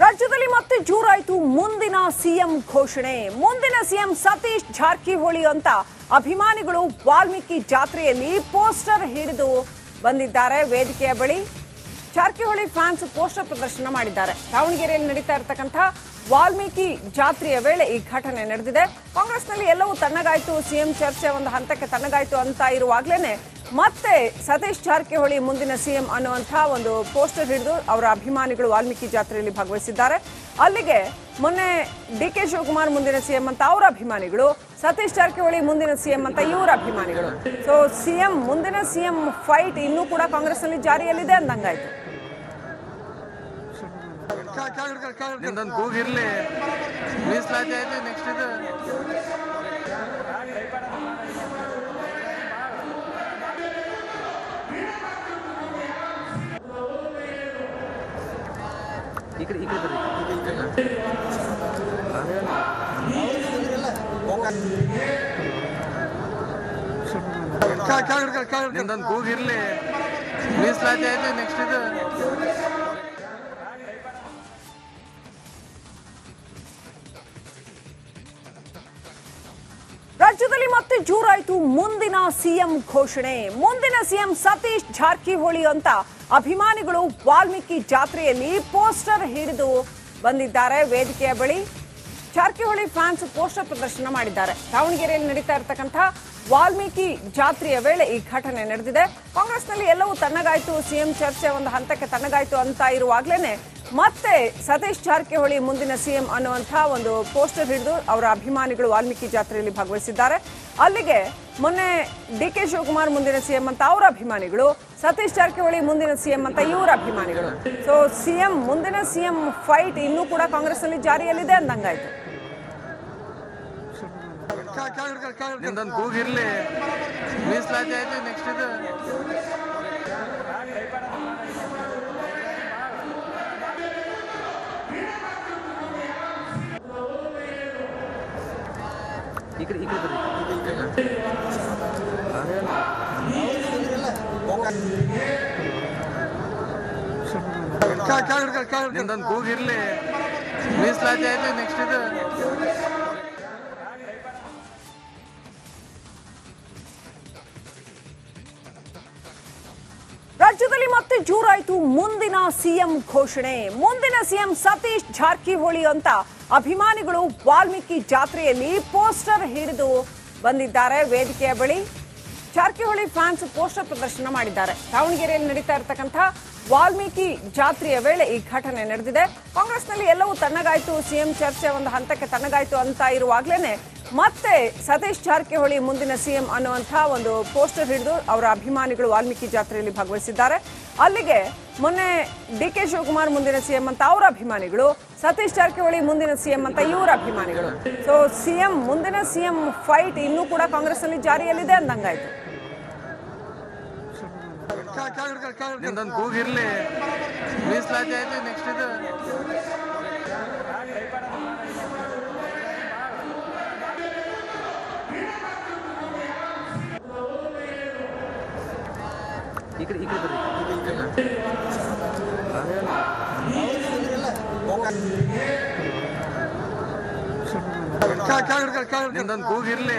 ರಾಜ್ಯದಲ್ಲಿ ಮತ್ತೆ ಜೋರಾಯಿತು. ಮುಂದಿನ ಸಿಎಂ ಘೋಷಣೆ. ಮುಂದಿನ ಸಿಎಂ ಸತೀಶ್ ಜಾರಕಿಹೊಳಿ ಅಂತ ಅಭಿಮಾನಿಗಳು ವಾಲ್ಮೀಕಿ ಜಾತ್ರೆಯಲ್ಲಿ ಪೋಸ್ಟರ್ ಹಿಡಿದು ಬಂದಿದ್ದಾರೆ ವೇದಿಕೆಯ ಬಳಿ. ಜಾರಕಿಹೊಳಿ ಫ್ಯಾನ್ಸ್ ಪೋಸ್ಟರ್ ಪ್ರದರ್ಶನ ಮಾಡಿದ್ದಾರೆ. ದಾವಣಗೆರೆಯಲ್ಲಿ ನಡೀತಾ ಇರತಕ್ಕಂಥ ವಾಲ್ಮೀಕಿ ಜಾತ್ರೆಯ ವೇಳೆ ಈ ಘಟನೆ ನಡೆದಿದೆ. ಕಾಂಗ್ರೆಸ್ನಲ್ಲಿ ಎಲ್ಲವೂ ತಣ್ಣಗಾಯ್ತು. ಸಿಎಂ ಚರ್ಚೆ ಒಂದು ಹಂತಕ್ಕೆ ತಣ್ಣಗಾಯ್ತು ಅಂತ ಇರುವಾಗ್ಲೇನೆ ಮತ್ತೆ ಸತೀಶ್ ಜಾರಕಿಹೊಳಿ ಮುಂದಿನ ಸಿಎಂ ಅನ್ನುವಂಥ ಒಂದು ಪೋಸ್ಟರ್ ಹಿಡಿದು ಅವರ ಅಭಿಮಾನಿಗಳು ವಾಲ್ಮೀಕಿ ಜಾತ್ರೆಯಲ್ಲಿ ಭಾಗವಹಿಸಿದ್ದಾರೆ. ಅಲ್ಲಿಗೆ ಮೊನ್ನೆ ಡಿ ಕೆ ಶಿವಕುಮಾರ್ ಮುಂದಿನ ಸಿಎಂ ಅಂತ ಅವರ ಅಭಿಮಾನಿಗಳು, ಸತೀಶ್ ಜಾರಕಿಹೊಳಿ ಮುಂದಿನ ಸಿಎಂ ಅಂತ ಇವರ ಅಭಿಮಾನಿಗಳು. ಸೊ ಸಿಎಂ ಮುಂದಿನ ಸಿಎಂ ಫೈಟ್ ಇನ್ನೂ ಕೂಡ ಕಾಂಗ್ರೆಸ್ನಲ್ಲಿ ಜಾರಿಯಲ್ಲಿದೆ ಅಂದಂಗಾಯ್ತು. ಕಡೆ ಈ ಕಡೆ ಬರ್ರಿ ನಿಂದೊಂದು ಕೂಗಿರ್ಲಿ ಮೀಸಲಾತಿ ಆಯ್ತು ನೆಕ್ಸ್ಟ್ ಇದು. ರಾಜ್ಯದಲ್ಲಿ ಮತ್ತೆ ಜೋರಾಯಿತು ಮುಂದಿನ ಸಿಎಂ ಘೋಷಣೆ. ಮುಂದಿನ ಸಿಎಂ ಸತೀಶ್ ಜಾರಕಿಹೊಳಿ ಅಂತ ಅಭಿಮಾನಿಗಳು ವಾಲ್ಮೀಕಿ ಜಾತ್ರೆಯಲ್ಲಿ ಪೋಸ್ಟರ್ ಹಿಡಿದು ಬಂದಿದ್ದಾರೆ. ವೇದಿಕೆಯ ಬಳಿ ಜಾರಕಿಹೊಳಿ ಫ್ಯಾನ್ಸ್ ಪೋಸ್ಟರ್ ಪ್ರದರ್ಶನ ಮಾಡಿದ್ದಾರೆ. ದಾವಣಗೆರೆಯಲ್ಲಿ ನಡೀತಾ ಇರತಕ್ಕಂಥ ವಾಲ್ಮೀಕಿ ಜಾತ್ರೆಯ ವೇಳೆ ಈ ಘಟನೆ ನಡೆದಿದೆ. ಕಾಂಗ್ರೆಸ್ನಲ್ಲಿ ಎಲ್ಲವೂ ತಣ್ಣಗಾಯಿತು. ಸಿಎಂ ಚರ್ಚೆ ಒಂದು ಹಂತಕ್ಕೆ ತಣ್ಣಗಾಯಿತು ಅಂತ ಇರುವಾಗ್ಲೇನೆ ಮತ್ತೆ ಸತೀಶ್ ಜಾರಕಿಹೊಳಿ ಮುಂದಿನ ಸಿಎಂ ಅನ್ನುವಂಥ ಒಂದು ಪೋಸ್ಟರ್ ಹಿಡಿದು ಅವರ ಅಭಿಮಾನಿಗಳು ವಾಲ್ಮೀಕಿ ಜಾತ್ರೆಯಲ್ಲಿ ಭಾಗವಹಿಸಿದ್ದಾರೆ. ಅಲ್ಲಿಗೆ ಮೊನ್ನೆ ಡಿ ಕೆ ಶಿವಕುಮಾರ್ ಮುಂದಿನ ಸಿಎಂ ಅಂತ ಅವರ ಅಭಿಮಾನಿಗಳು, ಸತೀಶ್ ಜಾರಕಿಹೊಳಿ ಮುಂದಿನ ಸಿಎಂ ಅಂತ ಇವರ ಅಭಿಮಾನಿಗಳು. ಸೊ ಸಿಎಂ ಮುಂದಿನ ಸಿಎಂ ಫೈಟ್ ಇನ್ನೂ ಕೂಡ ಕಾಂಗ್ರೆಸ್ನಲ್ಲಿ ಜಾರಿಯಲ್ಲಿದೆ ಅಂದಂಗಾಯ್ತು. ನೆಕ್ಸ್ಟ್ ಈ ಕಡೆ ಈ ಕಡೆ ಬರ್ರಿ ನಿಂದೊಂದು ಕೂಗಿರ್ಲಿ ಮೀಸಲಾತಿ ಆಯ್ತು ನೆಕ್ಸ್ಟ್ ಇದು. ರಾಜ್ಯದಲ್ಲಿ ಮತ್ತೆ ಜೋರಾಯಿತು. ಮುಂದಿನ ಸಿಎಂ ಘೋಷಣೆ. ಮುಂದಿನ ಸಿಎಂ ಸತೀಶ್ ಜಾರಕಿಹೊಳಿ ಅಂತ ಅಭಿಮಾನಿಗಳು ವಾಲ್ಮೀಕಿ ಜಾತ್ರೆಯಲ್ಲಿ ಪೋಸ್ಟರ್ ಹಿಡಿದು ಬಂದಿದ್ದಾರೆ ವೇದಿಕೆಯ ಬಳಿ. ಜಾರಕಿಹೊಳಿ ಫ್ಯಾನ್ಸ್ ಪೋಸ್ಟರ್ ಪ್ರದರ್ಶನ ಮಾಡಿದ್ದಾರೆ. ದಾವಣಗೆರೆಯಲ್ಲಿ ನಡೀತಾ ಇರತಕ್ಕಂಥ ವಾಲ್ಮೀಕಿ ಜಾತ್ರೆಯ ವೇಳೆ ಈ ಘಟನೆ ನಡೆದಿದೆ. ಕಾಂಗ್ರೆಸ್ನಲ್ಲಿ ಎಲ್ಲವೂ ತಣ್ಣಗಾಯ್ತು. ಸಿಎಂ ಚರ್ಚೆ ಒಂದು ಹಂತಕ್ಕೆ ತಣ್ಣಗಾಯ್ತು ಅಂತ ಇರುವಾಗ್ಲೇನೆ ಮತ್ತೆ ಸತೀಶ್ ಜಾರಕಿಹೊಳಿ ಮುಂದಿನ ಸಿಎಂ ಅನ್ನುವಂಥ ಒಂದು ಪೋಸ್ಟರ್ ಹಿಡಿದು ಅವರ ಅಭಿಮಾನಿಗಳು ವಾಲ್ಮೀಕಿ ಜಾತ್ರೆಯಲ್ಲಿ ಭಾಗವಹಿಸಿದ್ದಾರೆ. ಅಲ್ಲಿಗೆ ಮೊನ್ನೆ ಡಿ ಕೆ ಶಿವಕುಮಾರ್ ಮುಂದಿನ ಸಿಎಂ ಅಂತ ಅವರ ಅಭಿಮಾನಿಗಳು, ಸತೀಶ್ ಜಾರಕಿಹೊಳಿ ಮುಂದಿನ ಸಿಎಂ ಅಂತ ಇವರ ಅಭಿಮಾನಿಗಳು. ಸೊ ಸಿಎಂ ಮುಂದಿನ ಸಿಎಂ ಫೈಟ್ ಇನ್ನೂ ಕೂಡ ಕಾಂಗ್ರೆಸ್ನಲ್ಲಿ ಜಾರಿಯಲ್ಲಿದೆ ಅಂದಂಗಾಯ್ತು. ನೆಕ್ಸ್ಟ್ ಇದು. ಈ ಕಡೆ ಈ ಕಡೆ ಬರ್ರಿ. ನಿಂದೊಂದು ಕೂಗಿರ್ಲಿ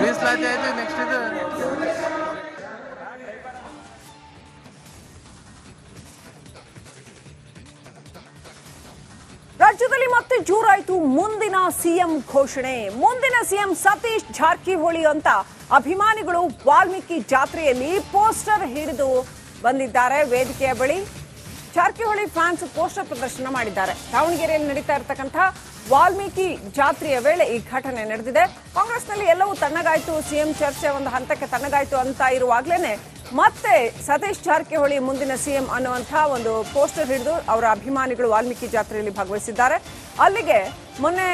ಮೀಸಲಾತಿ ಐತೆ ನೆಕ್ಸ್ಟ್ ಇದು. ರಾಜ್ಯದಲ್ಲಿ ಮತ್ತೆ ಜೋರಾಯಿತು ಮುಂದಿನ ಸಿಎಂ ಘೋಷಣೆ. ಮುಂದಿನ ಸಿಎಂ ಸತೀಶ್ ಜಾರಕಿಹೊಳಿ ಅಂತ ಅಭಿಮಾನಿಗಳು ವಾಲ್ಮೀಕಿ ಜಾತ್ರೆಯಲ್ಲಿ ಪೋಸ್ಟರ್ ಹಿಡಿದು ಬಂದಿದ್ದಾರೆ ವೇದಿಕೆಯ ಬಳಿ. ಜಾರಕಿಹೊಳಿ ಫ್ಯಾನ್ಸ್ ಪೋಸ್ಟರ್ ಪ್ರದರ್ಶನ ಮಾಡಿದ್ದಾರೆ. ದಾವಣಗೆರೆಯಲ್ಲಿ ನಡೀತಾ ಇರತಕ್ಕಂಥ ವಾಲ್ಮೀಕಿ ಜಾತ್ರೆಯ ವೇಳೆ ಈ ಘಟನೆ ನಡೆದಿದೆ. ಕಾಂಗ್ರೆಸ್ನಲ್ಲಿ ಎಲ್ಲವೂ ತಣ್ಣಗಾಯ್ತು. ಸಿಎಂ ಚರ್ಚೆ ಒಂದು ಹಂತಕ್ಕೆ ತಣ್ಣಗಾಯ್ತು ಅಂತ ಇರುವಾಗ್ಲೇನೆ ಮತ್ತೆ ಸತೀಶ್ ಜಾರಕಿಹೊಳಿ ಮುಂದಿನ ಸಿಎಂ ಅನ್ನುವಂಥ ಒಂದು ಪೋಸ್ಟರ್ ಹಿಡಿದು ಅವರ ಅಭಿಮಾನಿಗಳು ವಾಲ್ಮೀಕಿ ಜಾತ್ರೆಯಲ್ಲಿ ಭಾಗವಹಿಸಿದ್ದಾರೆ. ಅಲ್ಲಿಗೆ ಮೊನ್ನೆ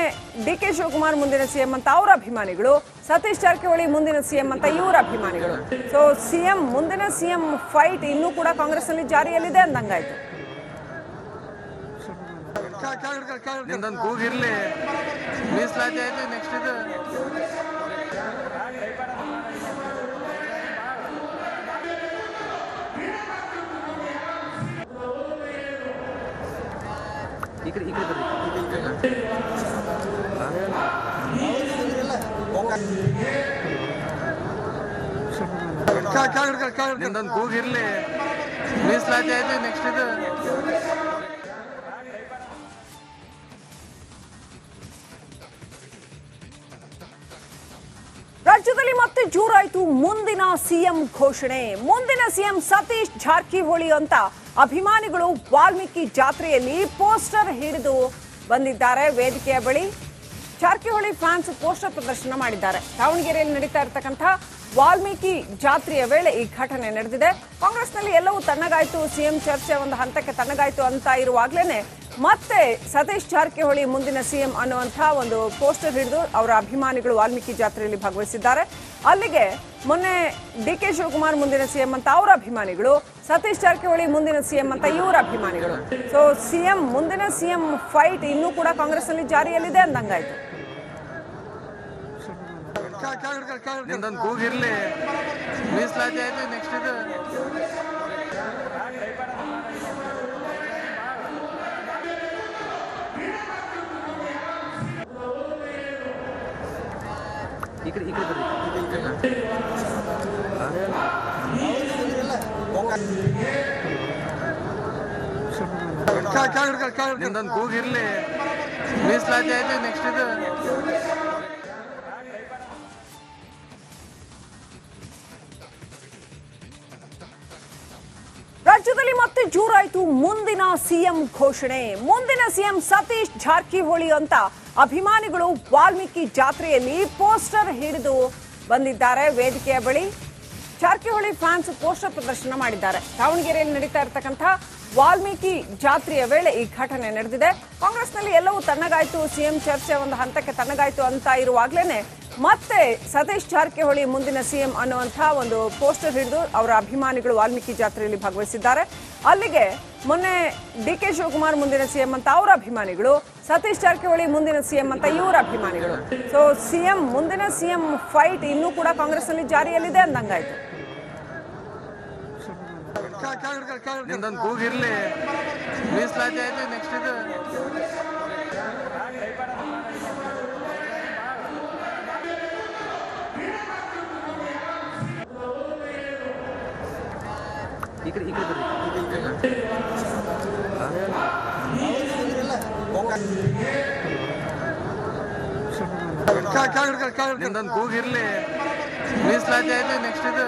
ಡಿ ಕೆ ಶಿವಕುಮಾರ್ ಮುಂದಿನ ಸಿಎಂ ಅಂತ ಅವರ ಅಭಿಮಾನಿಗಳು, ಸತೀಶ್ ಜಾರಕಿಹೊಳಿ ಮುಂದಿನ ಸಿಎಂ ಅಂತ ಇವರ ಅಭಿಮಾನಿಗಳು. ಸೊ ಸಿಎಂ ಮುಂದಿನ ಸಿಎಂ ಫೈಟ್ ಇನ್ನೂ ಕೂಡ ಕಾಂಗ್ರೆಸ್ನಲ್ಲಿ ಜಾರಿಯಲ್ಲಿದೆ ಅಂದಂಗಾಯ್ತು. ಈ ಕಡೆ ಈ ಕಡೆ ಬರ್ರಿ. ನಿಂದೊಂದು ಕೂಗಿರ್ಲಿ ಮೀಸಲಾತಿ ಆಯ್ತು ನೆಕ್ಸ್ಟ್ ಇದು. ರಾಜ್ಯದಲ್ಲಿ ಮತ್ತೆ ಜೋರಾಯಿತು ಮುಂದಿನ ಸಿಎಂ ಘೋಷಣೆ. ಮುಂದಿನ ಸಿಎಂ ಸತೀಶ್ ಜಾರಕಿಹೊಳಿ ಅಂತ ಅಭಿಮಾನಿಗಳು ವಾಲ್ಮೀಕಿ ಜಾತ್ರೆಯಲ್ಲಿ ಪೋಸ್ಟರ್ ಹಿಡಿದು ಬಂದಿದ್ದಾರೆ. ವೇದಿಕೆಯ ಬಳಿ ಜಾರಕಿಹೊಳಿ ಫ್ಯಾನ್ಸ್ ಪೋಸ್ಟರ್ ಪ್ರದರ್ಶನ ಮಾಡಿದ್ದಾರೆ. ದಾವಣಗೆರೆಯಲ್ಲಿ ನಡೀತಾ ಇರತಕ್ಕಂಥ ವಾಲ್ಮೀಕಿ ಜಾತ್ರೆಯ ವೇಳೆ ಈ ಘಟನೆ ನಡೆದಿದೆ. ಕಾಂಗ್ರೆಸ್ನಲ್ಲಿ ಎಲ್ಲವೂ ತಣ್ಣಗಾಯ್ತು. ಸಿಎಂ ಚರ್ಚೆ ಒಂದು ಹಂತಕ್ಕೆ ತಣ್ಣಗಾಯ್ತು ಅಂತ ಇರುವಾಗಲೇ ಮತ್ತೆ ಸತೀಶ್ ಜಾರಕಿಹೊಳಿ ಮುಂದಿನ ಸಿಎಂ ಅನ್ನುವಂಥ ಒಂದು ಪೋಸ್ಟರ್ ಹಿಡಿದು ಅವರ ಅಭಿಮಾನಿಗಳು ವಾಲ್ಮೀಕಿ ಜಾತ್ರೆಯಲ್ಲಿ ಭಾಗವಹಿಸಿದ್ದಾರೆ. ಅಲ್ಲಿಗೆ ಮೊನ್ನೆ ಡಿ ಕೆ ಶಿವಕುಮಾರ್ ಮುಂದಿನ ಸಿಎಂ ಅಂತ ಅವರ ಅಭಿಮಾನಿಗಳು ಸತೀಶ್ ಜಾರಕಿಹೊಳಿ ಮುಂದಿನ ಸಿಎಂ ಅಂತ ಇವರ ಅಭಿಮಾನಿಗಳು. ಸೊ ಸಿಎಂ ಮುಂದಿನ ಸಿಎಂ ಫೈಟ್ ಇನ್ನೂ ಕೂಡ ಕಾಂಗ್ರೆಸ್ನಲ್ಲಿ ಜಾರಿಯಲ್ಲಿದೆ ಅಂದಂಗಾಯ್ತು. ಈ ಕಡೆ ಈ ಕಡೆ ನಿಂದೊಂದು ಕೂಗಿರ್ಲಿ ಮೀಸಲಾತಿ ಆಯ್ತು ನೆಕ್ಸ್ಟ್ ಇದು. ರಾಜ್ಯದಲ್ಲಿ ಮತ್ತೆ ಜೋರಾಯಿತು ಮುಂದಿನ ಸಿಎಂ ಘೋಷಣೆ. ಮುಂದಿನ ಸಿಎಂ ಸತೀಶ್ ಜಾರಕಿಹೊಳಿ ಅಂತ ಅಭಿಮಾನಿಗಳು ವಾಲ್ಮೀಕಿ ಜಾತ್ರೆಯಲ್ಲಿ ಪೋಸ್ಟರ್ ಹಿಡಿದು ಬಂದಿದ್ದಾರೆ. ವೇದಿಕೆಯ ಬಳಿ ಜಾರಕಿಹೊಳಿ ಫ್ಯಾನ್ಸ್ ಪೋಸ್ಟರ್ ಪ್ರದರ್ಶನ ಮಾಡಿದ್ದಾರೆ. ದಾವಣಗೆರೆಯಲ್ಲಿ ನಡೀತಾ ಇರತಕ್ಕಂಥ ವಾಲ್ಮೀಕಿ ಜಾತ್ರೆಯ ವೇಳೆ ಈ ಘಟನೆ ನಡೆದಿದೆ. ಕಾಂಗ್ರೆಸ್ನಲ್ಲಿ ಎಲ್ಲವೂ ತಣ್ಣಗಾಯಿತು. ಸಿಎಂ ಚರ್ಚೆ ಒಂದು ಹಂತಕ್ಕೆ ತಣ್ಣಗಾಯಿತು ಅಂತ ಇರುವಾಗ್ಲೇನೆ ಮತ್ತೆ ಸತೀಶ್ ಜಾರಕಿಹೊಳಿ ಮುಂದಿನ ಸಿಎಂ ಅನ್ನುವಂಥ ಒಂದು ಪೋಸ್ಟರ್ ಹಿಡಿದು ಅವರ ಅಭಿಮಾನಿಗಳು ವಾಲ್ಮೀಕಿ ಜಾತ್ರೆಯಲ್ಲಿ ಭಾಗವಹಿಸಿದ್ದಾರೆ. ಅಲ್ಲಿಗೆ ಮೊನ್ನೆ ಡಿ ಕೆ ಶಿವಕುಮಾರ್ ಮುಂದಿನ ಸಿಎಂ ಅಂತ ಅವರ ಅಭಿಮಾನಿಗಳು, ಸತೀಶ್ ಜಾರಕಿಹೊಳಿ ಮುಂದಿನ ಸಿಎಂ ಅಂತ ಇವರ ಅಭಿಮಾನಿಗಳು. ಸೊ ಸಿಎಂ ಮುಂದಿನ ಸಿಎಂ ಫೈಟ್ ಇನ್ನೂ ಕೂಡ ಕಾಂಗ್ರೆಸ್ನಲ್ಲಿ ಜಾರಿಯಲ್ಲಿದೆ ಅಂದಂಗಾಯ್ತು. ನೆಕ್ಸ್ಟ್ ಈ ಕಡೆ ಈ ಕಡೆ ಬರ್ರಿ ನಿಂದೊಂದು ಕೂಗಿರ್ಲಿ ಮೀಸಲಾತಿ ಆಯ್ತು ನೆಕ್ಸ್ಟ್ ಇದು.